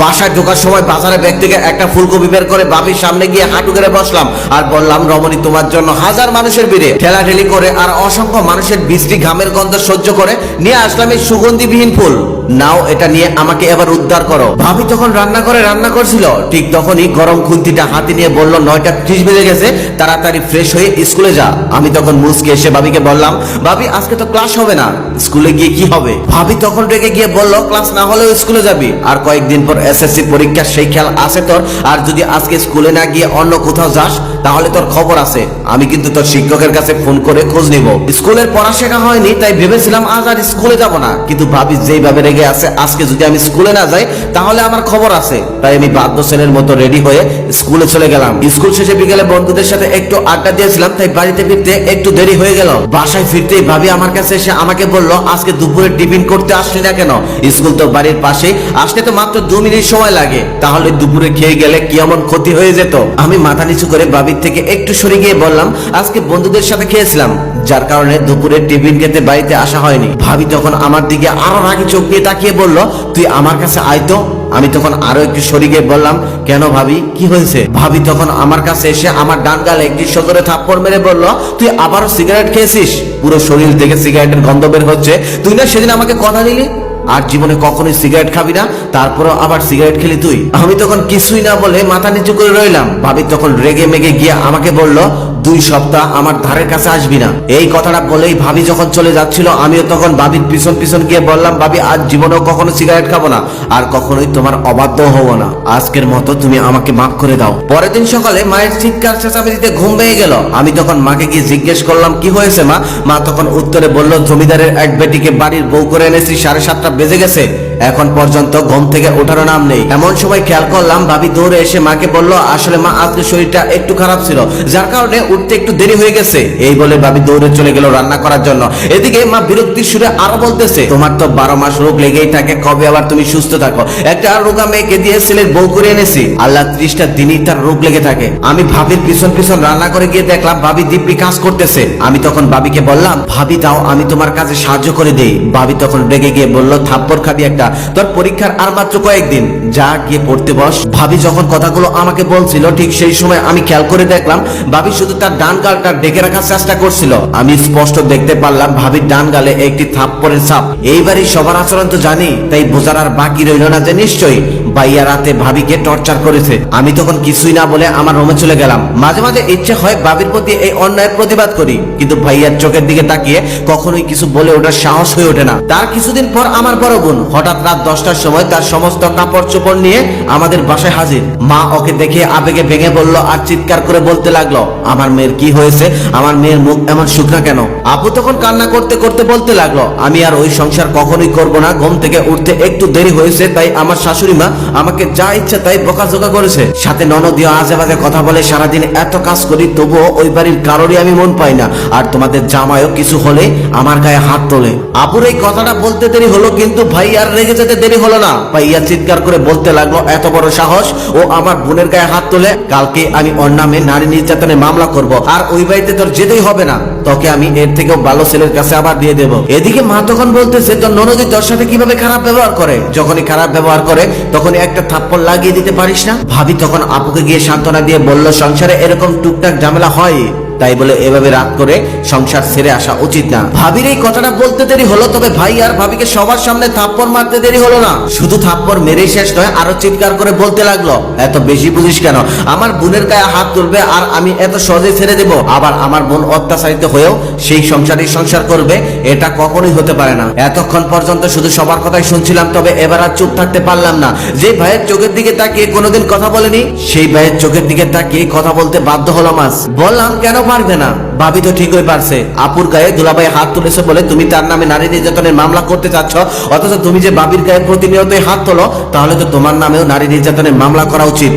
বাসায় ঢোকার সময় বাজারে ব্যাগ থেকে একটা ফুলকপি বের করে বাবির সামনে গিয়ে হাঁটু করে বসলাম আর বললাম, রমণী, তোমার জন্য হাজার মানুষের ভিড়ে। ঠেলাঠেলি করে আর অসংখ্য মানুষের বৃষ্টি, ঘামের গন্ধ সহ্য করে নিয়ে আসলাম এই সুগন্ধিবিহীন ফুল। নাও এটা নিয়ে আমাকে এবার উদ্ধার করো। ভাবি তখন রান্না করে রান্না করছিল, ঠিক তখনই গরম খুন্তিটা হাতে নিয়ে বলল, নয়টা ত্রিশ বেজে গেছে, তাড়াতাড়ি ফ্রেশ হয়ে স্কুলে যা। আমি তখন মুসকে এসে ভাবিকে বললাম, ভাবি, আজকে তো ক্লাস হবে না, স্কুলে গিয়ে কি হবে? ভাবি তখন রেগে গিয়ে বলল ক্লাস না হলেও স্কুলে যাবি। আর কয়েকদিন পর এসএসসি পরীক্ষা সেই খেয়াল আছে তোর, আর যদি আজকে স্কুলে না গিয়ে অন্য কোথাও যাস তাহলে তোর খবর আছে। আমি কিন্তু তোর শিক্ষকের কাছে ফোন করে খোঁজ নিব। স্কুলের পড়া শেখা হয়নি, তাই ভেবেছিলাম আজ আর স্কুলে যাব না। কিন্তু ভাবি যেইভাবে রেগে আছে, আজকে যদি আমি স্কুলে না যাই, তাহলে আমার খবর আছে। তাই আমি বাদ্য সেনের মতো রেডি হয়ে স্কুলে চলে গেলাম। স্কুল শেষে বিকেলে বন্ধুদের সাথে একটু আড্ডা দিয়েছিলাম, তাই বাড়িতে ফিরতে একটু দেরি হয়ে গেল। বাসায় ফিরতেই ভাবি আমার কাছে এসে আমাকে বলল, আজকে দুপুরে টিফিন করতে আসলি না কেন? স্কুল তো বাড়ির পাশেই, আসতে তো মাত্র দু মিনিট সময় লাগে। তাহলে দুপুরে খেয়ে গেলে কি এমন ক্ষতি হয়ে যেত? আমি মাথা নিচু করে বাবির থেকে একটু সরে গিয়ে বললাম, আজকে বন্ধুদের সাথে খেয়েছিলাম, যার কারণে দুপুরে টিফিন খেতে বাড়িতে আসা হয়নি। ভাবি তখন আমার দিকে আরও রাগি চোখ দিয়ে তাকিয়ে বলল, তুই আমার কাছে আয় তো। আমি তখন আরও একটু সরে গিয়ে বললাম, কেন ভাবি, কি হয়েছে? ভাবি তখন আমার কাছে এসে আমার ডান গালে একটি সজোরে থাপ্পড় মেরে বলল, তুই আবারও সিগারেট খেয়েছিস? পুরো শরীর থেকে সিগারেটের গন্ধ বের হচ্ছে। তুই না সেদিন আমাকে কথা দিলি? আর জীবনে কখনোই সিগারেট খাবি না, তারপরও আবার সিগারেট খেলি তুই। আমি তখন কিছুই না বলে মাথা নিচু করে রইলাম। ভাবি তখন রেগে মেগে গিয়ে আমাকে বলল দুই সপ্তাহ আমার ধারের কাছে আসবি না। এই কথাটা বলেই ভাবি যখন চলে যাচ্ছিল, আমিও তখন ভাবির পিছন পিছন গিয়ে বললাম, ভাবি, আজ জীবনেও কখনো সিগারেট খাব না, আর কখনোই তোমার অবাধ্য হব না। আজকের মতো তুমি আমাকে মাফ করে দাও। পরের দিন সকালে মায়ের চিৎকার, চেঁচামেচিতে ঘুম ভেঙে গেল। আমি তখন মাকে গিয়ে জিজ্ঞেস করলাম, কি হয়েছে মা? মা তখন উত্তরে বলল, জমিদারের এক বেটিকে বাড়ির বউ করে এনেছি, সাড়ে সাতটা বেজে গেছে। এখন পর্যন্ত ঘুম থেকে ওঠারও নাম নেই। এমন সময় খেয়াল করলাম ভাবি দৌড়ে এসে মাকে বলল, আসলে মা, আজকে শরীরটা একটু খারাপ ছিল, যার কারণে উঠতে একটু দেরি হয়ে গেছে। এই বলে ভাবি দৌড়ে চলে গেল রান্না করার জন্য। এদিকে মা বিরক্তির সুরে আরও বলতেছে, তোমার তো বারো মাস রোগ লেগেই থাকে, কবে আবার তুমি সুস্থ থাকো? একটা রোগা মেয়েকে দিয়ে ছেলের বউ করে এনেছি। আল্লাহ ত্রিশটা দিনই তার রোগ লেগে থাকে। আমি ভাবির পিছন পিছন রান্না করে গিয়ে দেখলাম ভাবি দিব্যি কাজ করতেছে। আমি তখন ভাবিকে বললাম, ভাবি, দাও, আমি তোমার কাজে সাহায্য করে দেই। ভাবি তখন রেগে গিয়ে বলল, থাপ্পড় খাবি একটা তোর পরীক্ষার আর মাত্র কয়েকদিন। যা গিয়ে পড়তে বস। ভাবি যখন কথাগুলো আমাকে বলছিল, ঠিক সেই সময় আমি খেয়াল করে দেখলাম, ভাবি শুধু তার ডান গালটা ডেকে রাখার চেষ্টা করছিল। আমি স্পষ্ট দেখতে পারলাম ভাবির ডান গালে একটি থাপ্পড়ের ছাপ। এইবারই সবার আচরণ তো জানি, তাই বোঝার আর বাকি রইল না যে নিশ্চয়ই ভাইয়া রাতে ভাবিকে টর্চার করেছে। আমি তখন কিছুই না বলে আমার রুমে চলে গেলাম। মাঝে মাঝে ইচ্ছে হয় ভাবির প্রতি এই অন্যায়ের প্রতিবাদ করি, কিন্তু ভাইয়ার চোখের দিকে তাকিয়ে কখনোই কিছু বলে ওঠার সাহস হয়ে ওঠে না। তার কিছুদিন পর আমার বড় বোন হঠাৎ রাত দশটার সময় তার সমস্ত কাপড় চোপড় নিয়ে আমাদের বাসায় হাজির। মা ওকে দেখে আবেগে ভেঙে বলল, আর চিৎকার করে বলতে লাগল, আমার মেয়ের কি হয়েছে? আমার মেয়ের মুখ এমন শুকনা কেন? আপু তখন কান্না করতে করতে বলতে লাগল, আমি আর ওই সংসার কখনোই করব না, ঘুম থেকে উঠতে একটু দেরি হয়েছে, তাই আমার শাশুড়ি মা আমাকে যা ইচ্ছা তাই বকাঝোকা করেছে। সাথে ননদীয় আজে বাজে কথা বলে, সারাদিন এত কাজ করি, তবুও ওই বাড়ির কারোরই আমি মন পাই না, আর তোমাদের জামাইও কিছু হলে আমার গায়ে হাত তোলে। আপুর এই কথাটা বলতে দেরি হলো, কিন্তু ভাই আর রেগে যেতে দেরি হলো না। ভাইয়া চিৎকার করে বলতে লাগল, এত বড় সাহস? ও আমার বোনের গায়ে হাত তোলে? কালকে আমি ওর নারী নির্যাতনের মামলা করব। আর ওই বাড়িতে তোর যেতেই হবে না। তোকে আমি এর থেকেও ভালো ছেলের কাছে আবার দিয়ে দেব। এদিকে মা তখন বলতেছে, তোর ননদি তোর সাথে কীভাবে খারাপ ব্যবহার করে? যখনই খারাপ ব্যবহার করে, তখনই একটা থাপ্পড় লাগিয়ে দিতে পারিস না? ভাবি তখন আপুকে গিয়ে সান্ত্বনা দিয়ে বলল, সংসারে এরকম টুকটাক ঝামেলা হয়? তাই বলে এভাবে রাত করে সংসার ছেড়ে আসা উচিত না। ভাবির এই কথাটা বলতে দেরি হলো, তবে ভাই আর ভাবিকে সবার সামনে থাপ্পড় মারতে দেরি হলো না। শুধু থাপ্পড় মেরেই শেষ নয়, আরও চিৎকার করে বলতে লাগল, এত বেশি বুঝিস কেন? আমার বোনের গায়ে হাত তুলবে আর আমি এত সহজে ছেড়ে দেব। আবার আমার বোন অত্যাচারিত হয়েও সেই সংসারই সংসার করবে, এটা কখনোই হতে পারে না। এতক্ষণ পর্যন্ত শুধু সবার কথাই শুনছিলাম, তবে এবার আর চুপ থাকতে পারলাম না। যে ভাইয়ের চোখের দিকে তাকিয়ে কোনোদিন কথা বলেনি, সেই ভাইয়ের চোখের দিকে তাকিয়ে কথা বলতে বাধ্য হলো মাস বললাম, কেন পারবে না। ভাবি তো ঠিকই পারছে। আপুর গায়ে দুলাভাই হাত তুলেছে বলে তুমি তার নামে নারী নির্যাতনের মামলা করতে চাচ্ছ, অথচ তুমি যে বাবির গায়ে প্রতিনিয়তই হাত তোলো, তাহলে তো তোমার নামেও নারী নির্যাতনের মামলা করা উচিত।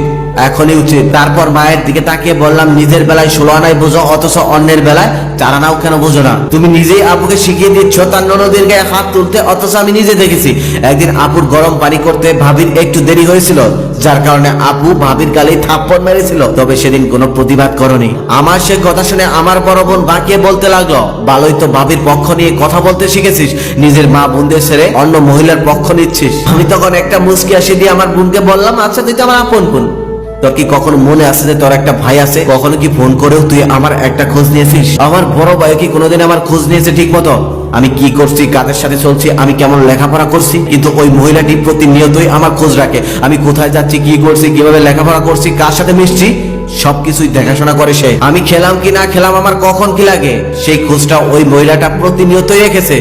এখনই উচিত। তারপর মায়ের দিকে তাকিয়ে বললাম, নিজের বেলায় ষোলো আনাই বোঝো, অথচ অন্যের বেলায় চার আনাও কেন বোঝো না? তুমি নিজেই আপুকে শিখিয়ে দিচ্ছ, তার ননদের গায়ে হাত তুলতে, অথচ আমি নিজে দেখেছি। একদিন আপুর গরম পানি করতে ভাবির একটু দেরি হয়েছিল, যার কারণে আপু ভাবির গালে থাপ্পড় মেরেছিল। তবে সেদিন কোনো প্রতিবাদ করনি। আমার সে কথা শুনে আমার বড় বোন বাঁকিয়ে বলতে লাগল ভালোই তো ভাবির পক্ষ নিয়ে কথা বলতে শিখেছিস, নিজের মা বোনদের ছেড়ে অন্য মহিলার পক্ষ নিচ্ছিস। আমি তখন একটা মুসকি আসি দিয়ে আমার বোনকে বললাম আচ্ছা তুই তো আমার আপন বোন। তোর কি কখনো মনে আছে যে তোর একটা ভাই আছে? কখনো কি ফোন করেও তুই আমার একটা খোঁজ নিয়েছিস? আমার বড় ভাই কি কোনোদিন আমার খোঁজ নিয়েছে ঠিক মতো আমি কি করছি, কাদের সাথে চলছি, আমি কেমন লেখাপড়া করছি? কিন্তু ওই মহিলাটি প্রতিনিয়তই আমার খোঁজ রাখে। আমি কোথায় যাচ্ছি, কি করছি, কীভাবে লেখাপড়া করছি, কার সাথে মিশছি, সবকিছুই দেখাশোনা করে সে। আমি খেলাম কি না খেলাম, আমার কখন কি লাগে? সেই খোঁজটা ওই মহিলাটা প্রতিনিয়তই রেখেছে।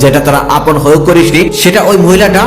যেটা তারা আপন হয়েও করিসনি, সেটা ওই মহিলাটা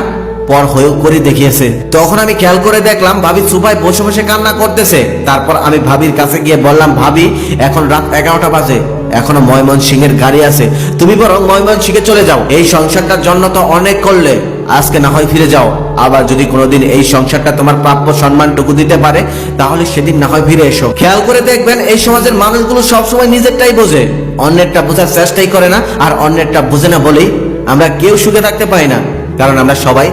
পর হয়েও করে দেখিয়েছে। তখন আমি খেয়াল করে দেখলাম ভাবি সুপায় বসে বসে কান্না করতেছে। তারপর আমি ভাবির কাছে গিয়ে বললাম, ভাবি, এখন রাত এগারোটা বাজে। এখনও ময়মন সিং এর গাড়ি আছে। তুমি বরং ময়মন সিংহে চলে যাও। এই সংসারটার জন্য তো অনেক করলে। আজকে না হয় ফিরে যাও। আবার যদি কোনোদিন এই সংসারটা তোমার প্রাপ্য সম্মানটুকু দিতে পারে, তাহলে সেদিন না হয় ফিরে এসো। খেয়াল করে দেখবেন, এই সমাজের মানুষগুলো সবসময় নিজেরটাই বোঝে। অন্যেরটা বোঝার চেষ্টাই করে না, আর অন্যেরটা বোঝে না বলেই আমরা কেউ সুখে থাকতে পারি না। কারণ আমরা সবাই